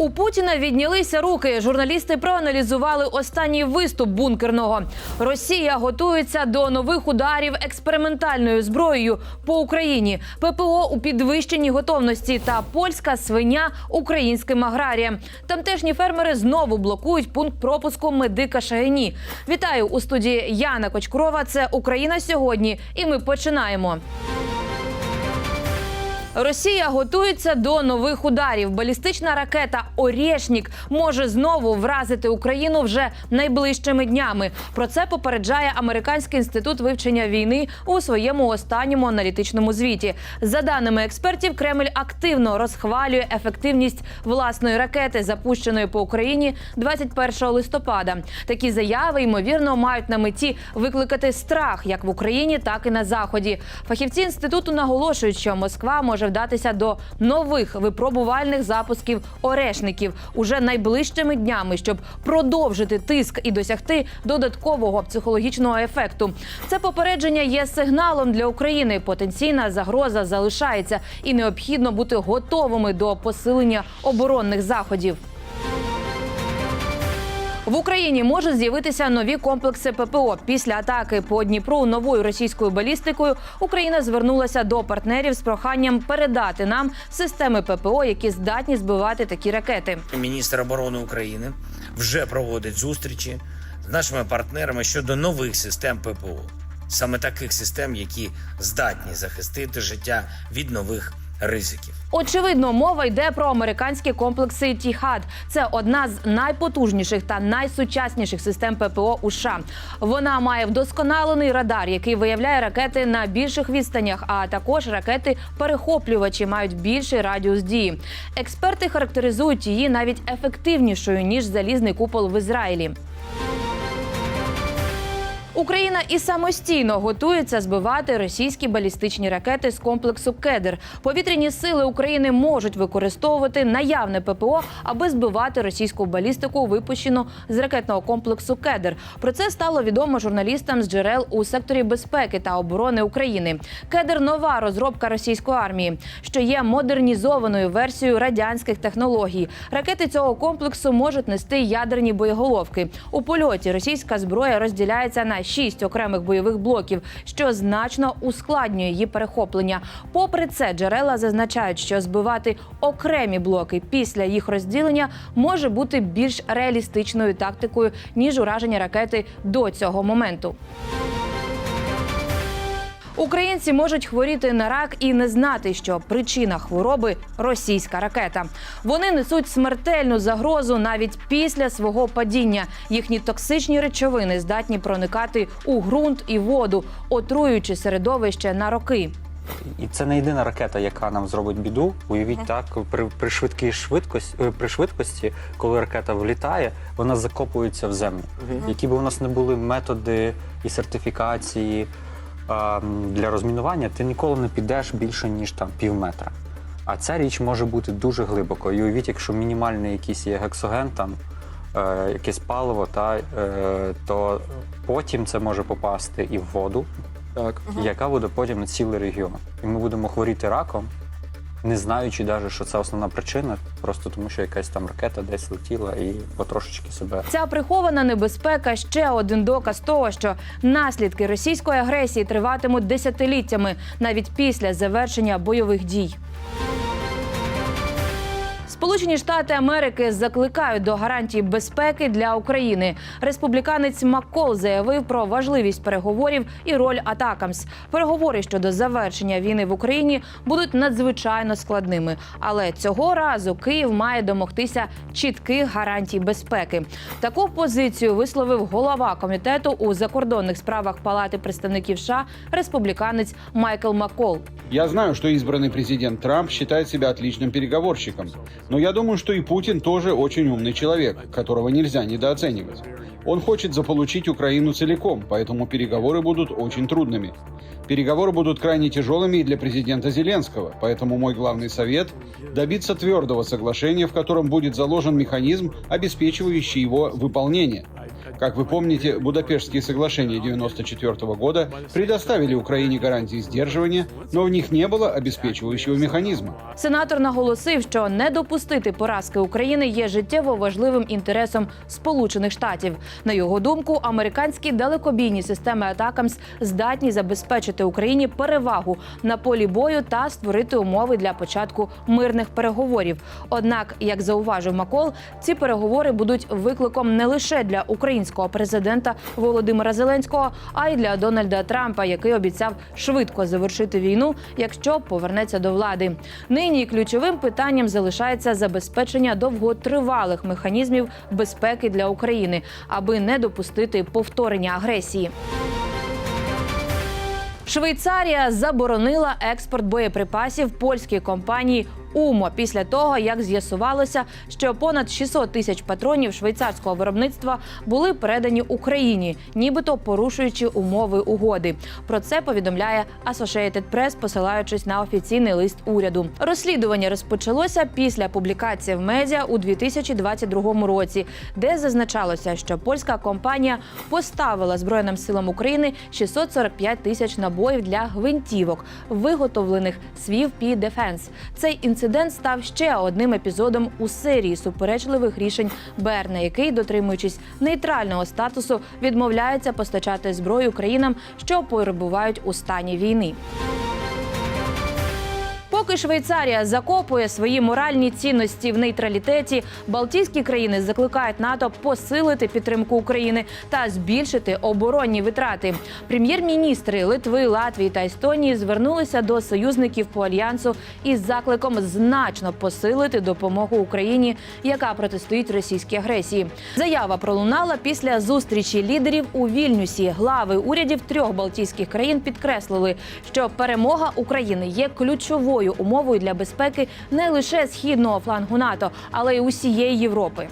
У Путіна віднялися руки. Журналісти проаналізували останній виступ бункерного. Росія готується до нових ударів експериментальною зброєю по Україні. ППО у підвищеній готовності та польська свиня українським аграріям. Тамтешні фермери знову блокують пункт пропуску медика Шагині. Вітаю у студії Яна Кочкурова. Це Україна сьогодні, і ми починаємо. Росія готується до нових ударів. Балістична ракета Орєшнік може знову вразити Україну вже найближчими днями. Про це попереджає Американський інститут вивчення війни у своєму останньому аналітичному звіті. За даними експертів, Кремль активно розхвалює ефективність власної ракети, запущеної по Україні 21 листопада. Такі заяви ймовірно мають на меті викликати страх як в Україні, так і на заході. Фахівці інституту наголошують, що Москва може вдатися до нових випробувальних запусків орешників уже найближчими днями, щоб продовжити тиск і досягти додаткового психологічного ефекту. Це попередження є сигналом для України. Потенційна загроза залишається, і необхідно бути готовими до посилення оборонних заходів. В Україні можуть з'явитися нові комплекси ППО. Після атаки по Дніпру новою російською балістикою Україна звернулася до партнерів з проханням передати нам системи ППО, які здатні збивати такі ракети. Міністр оборони України вже проводить зустрічі з нашими партнерами щодо нових систем ППО, саме таких систем, які здатні захистити життя від нових ризиків. Очевидно, мова йде про американські комплекси Тіхад. Це одна з найпотужніших та найсучасніших систем ППО у США. Вона має вдосконалений радар, який виявляє ракети на більших відстанях. А також ракети перехоплювачі мають більший радіус дії. Експерти характеризують її навіть ефективнішою ніж залізний купол в Ізраїлі. Україна і самостійно готується збивати російські балістичні ракети з комплексу Кедр. Повітряні сили України можуть використовувати наявне ППО, аби збивати російську балістику, випущену з ракетного комплексу Кедр. Про це стало відомо журналістам з джерел у секторі безпеки та оборони України. Кедр нова розробка російської армії, що є модернізованою версією радянських технологій. Ракети цього комплексу можуть нести ядерні боєголовки. У польоті російська зброя розділяється на шість окремих бойових блоків, що значно ускладнює її перехоплення. Попри це, джерела зазначають, що збивати окремі блоки після їх розділення може бути більш реалістичною тактикою ніж ураження ракети до цього моменту. Українці можуть хворіти на рак і не знати, що причина хвороби російська ракета. Вони несуть смертельну загрозу навіть після свого падіння. Їхні токсичні речовини здатні проникати у ґрунт і воду, отруюючи середовище на роки. І це не єдина ракета, яка нам зробить біду. Уявіть так, при, при швидкій швидкості, е, при швидкості, коли ракета влітає, вона закопується в землю. Які б у нас не були методи і сертифікації для розмінування, ти ніколи не підеш більше ніж там пів метра. А ця річ може бути дуже глибоко. І уявіть, якщо мінімальний якийсь є гексоген, там е, якесь паливо, та, е, то потім це може попасти і в воду, Так. яка буде потім на цілий регіон. І ми будемо хворіти раком, не знаючи навіть, що це основна причина, просто тому що якась там ракета десь летіла і потрошечки себе. Ця прихована небезпека ще один доказ того, що наслідки російської агресії триватимуть десятиліттями навіть після завершення бойових дій. Сполучені Штати Америки закликають до гарантій безпеки для України. Республіканець Маккол заявив про важливість переговорів і роль Атакамс. Переговори щодо завершення війни в Україні будуть надзвичайно складними. Але цього разу Київ має домогтися чітких гарантій безпеки. Таку позицію висловив голова комітету у закордонних справах Палати представників США республіканець Майкл Маккол. Я знаю, что избранный президент Трамп считает себя отличным переговорщиком. Но я думаю, что и Путин тоже очень умный человек, которого нельзя недооценивать. Он хочет заполучить Украину целиком, поэтому переговоры будут очень трудными. Переговоры будут крайне тяжелыми и для президента Зеленского, поэтому мой главный совет – добиться твердого соглашения, в котором будет заложен механизм, обеспечивающий его выполнение. Как вы помните, Будапештские соглашения 1994 года предоставили Украине гарантии сдерживания, но в них не было обеспечивающего механизма. Сенатор наголосив, що не допустити поразки України є життєво важливим інтересом Сполучених Штатів. На його думку, американські далекобійні системи Атакамс здатні забезпечити Україні перевагу на полі бою та створити умови для початку мирних переговорів. Однак, як зауважив Макол, ці переговори будуть викликом не лише для українського президента Володимира Зеленського, а й для Дональда Трампа, який обіцяв швидко завершити війну, якщо повернеться до влади. Нині ключовим питанням залишається забезпечення довготривалих механізмів безпеки для України, аби не допустити повторення агресії. Швейцарія заборонила експорт боєприпасів польській компанії УМО після того, як з'ясувалося, що понад 600 тисяч патронів швейцарського виробництва були передані Україні, нібито порушуючи умови угоди. Про це повідомляє Associated Press, посилаючись на офіційний лист уряду. Розслідування розпочалося після публікації в медіа у 2022 році, де зазначалося, що польська компанія поставила Збройним силам України 645 тисяч набоїв для гвинтівок, виготовлених Свів Пі Дефенс. Цей інцидент став ще одним епізодом у серії суперечливих рішень Берна, який, дотримуючись нейтрального статусу, відмовляється постачати зброю країнам, що перебувають у стані війни. Поки Швейцарія закопує свої моральні цінності в нейтралітеті, Балтійські країни закликають НАТО посилити підтримку України та збільшити оборонні витрати. Прем'єр-міністри Литви, Латвії та Естонії звернулися до союзників по альянсу із закликом значно посилити допомогу Україні, яка протистоїть російській агресії. Заява пролунала після зустрічі лідерів у Вільнюсі. Глави урядів трьох балтійських країн підкреслили, що перемога України є ключовою умовою для безпеки не лише східного флангу НАТО, але й усієї Європи.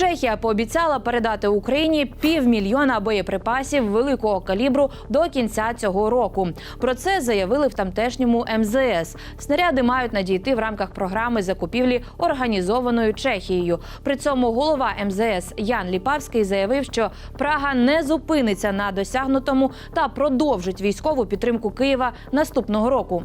Чехія пообіцяла передати Україні півмільйона боєприпасів великого калібру до кінця цього року. Про це заявили в тамтешньому МЗС. Снаряди мають надійти в рамках програми закупівлі, організованої Чехією. При цьому голова МЗС Ян Ліпавський заявив, що Прага не зупиниться на досягнутому та продовжить військову підтримку Києва наступного року.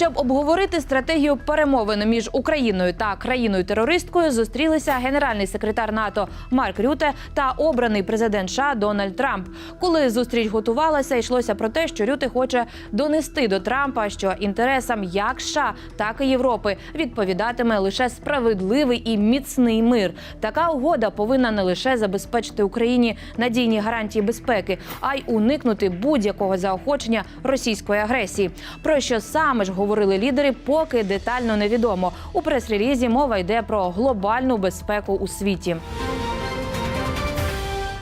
Щоб обговорити стратегію перемовин між Україною та країною-терористкою, зустрілися генеральний секретар НАТО Марк Рюте та обраний президент США Дональд Трамп. Коли зустріч готувалася, йшлося про те, що Рюте хоче донести до Трампа, що інтересам як США, так і Європи відповідатиме лише справедливий і міцний мир. Така угода повинна не лише забезпечити Україні надійні гарантії безпеки, а й уникнути будь-якого заохочення російської агресії. Про що саме ж говорили лідери, поки детально невідомо. У прес-релізі мова йде про глобальну безпеку у світі.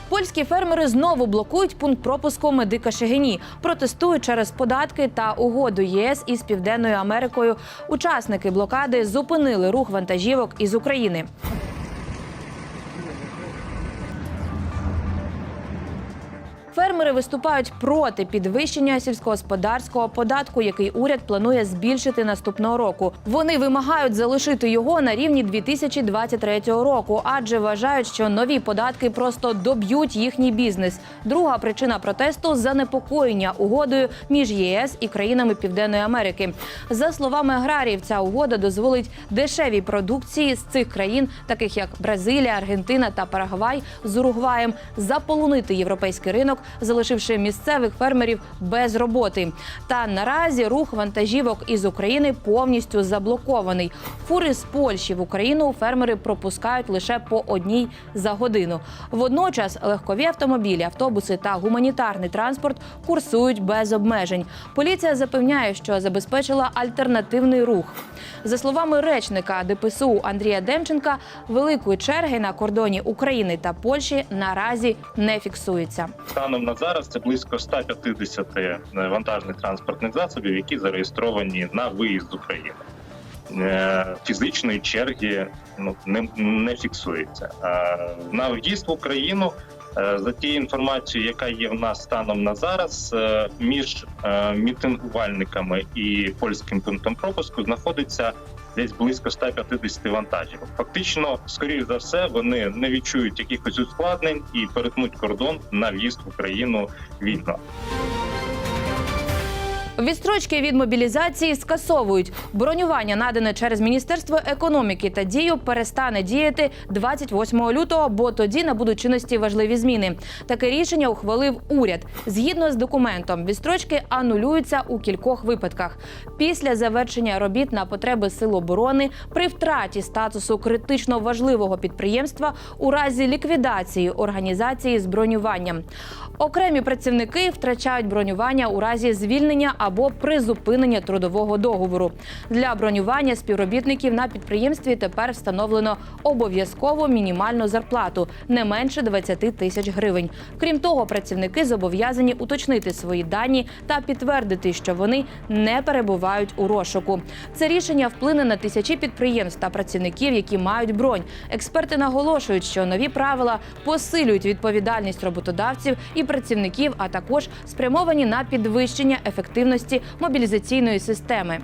Польські фермери знову блокують пункт пропуску медика Шегині. Протестують через податки та угоду ЄС із Південною Америкою. Учасники блокади зупинили рух вантажівок із України. Фермери виступають проти підвищення сільськогосподарського податку, який уряд планує збільшити наступного року. Вони вимагають залишити його на рівні 2023 року, адже вважають, що нові податки просто доб'ють їхній бізнес. Друга причина протесту занепокоєння угодою між ЄС і країнами Південної Америки. За словами аграріїв, ця угода дозволить дешевій продукції з цих країн, таких як Бразилія, Аргентина та Парагвай, з Уругваєм, заполонити європейський ринок, залишивши місцевих фермерів без роботи. Та наразі рух вантажівок із України повністю заблокований. Фури з Польщі в Україну фермери пропускають лише по одній за годину. Водночас легкові автомобілі, автобуси та гуманітарний транспорт курсують без обмежень. Поліція запевняє, що забезпечила альтернативний рух. За словами речника ДПСУ Андрія Демченка, великої черги на кордоні України та Польщі наразі не фіксується. Станом на зараз це близько 150 вантажних транспортних засобів, які зареєстровані на виїзд з України. Е, Фізичної черги ну не, не фіксується. Е, На в'їзд в Україну Е, За тією інформацією, яка є в нас станом на зараз, е, між е, мітингувальниками і польським пунктом пропуску знаходиться десь близько 150 вантажів. Фактично, скоріш за все, вони не відчують якихось ускладнень і перетнуть кордон на в'їзд в Україну вільно. Відстрочки від мобілізації скасовують. Бронювання надане через Міністерство економіки та дію перестане діяти 28 лютого, бо тоді набудуть чинності важливі зміни. Таке рішення ухвалив уряд. Згідно з документом, відстрочки анулюються у кількох випадках. Після завершення робіт на потреби сил оборони при втраті статусу критично важливого підприємства у разі ліквідації організації з бронюванням. Окремі працівники втрачають бронювання у разі звільнення або призупинення трудового договору. Для бронювання співробітників на підприємстві тепер встановлено обов'язкову мінімальну зарплату не менше 20 тисяч гривень. Крім того, працівники зобов'язані уточнити свої дані та підтвердити, що вони не перебувають у розшуку. Це рішення вплине на тисячі підприємств та працівників, які мають бронь. Експерти наголошують, що нові правила посилюють відповідальність роботодавців і працівників, а також спрямовані на підвищення ефективності мобілізаційної системи.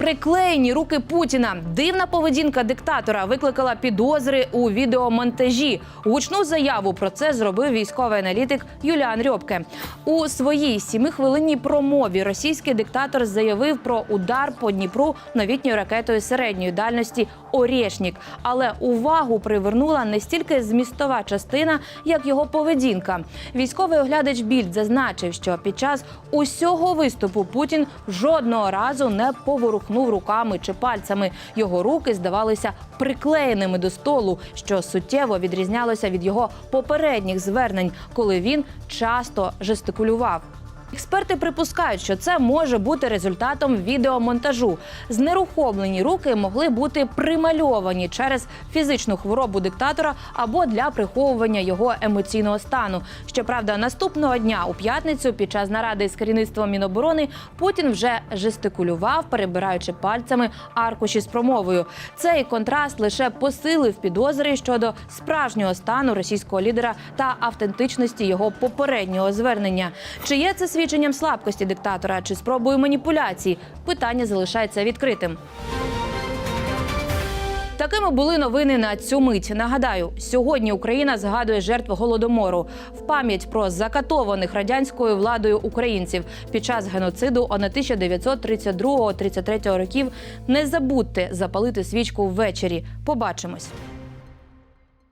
Приклеєні руки Путіна. Дивна поведінка диктатора викликала підозри у відеомонтажі. Гучну заяву про це зробив військовий аналітик Юліан Рьобке. У своїй сімихвилинній промові російський диктатор заявив про удар по Дніпру новітньою ракетою середньої дальності Орєшнік. Але увагу привернула не стільки змістова частина, як його поведінка. Військовий оглядач Більд зазначив, що під час усього виступу Путін жодного разу не поворухнув руками чи пальцями. Його руки здавалися приклеєними до столу, що суттєво відрізнялося від його попередніх звернень, коли він часто жестикулював. Експерти припускають, що це може бути результатом відеомонтажу. Знерухомлені руки могли бути примальовані через фізичну хворобу диктатора або для приховування його емоційного стану. Щоправда, наступного дня у п'ятницю, під час наради з керівництвом Міноборони, Путін вже жестикулював, перебираючи пальцями аркуші з промовою. Цей контраст лише посилив підозри щодо справжнього стану російського лідера та автентичності його попереднього звернення. Чи є це свідченням слабкості диктатора, чи спробою маніпуляції? Питання залишається відкритим. Такими були новини на цю мить. Нагадаю, сьогодні Україна згадує жертв голодомору в пам'ять про закатованих радянською владою українців під час геноциду 1932-33 років. Не забудьте запалити свічку ввечері. Побачимось.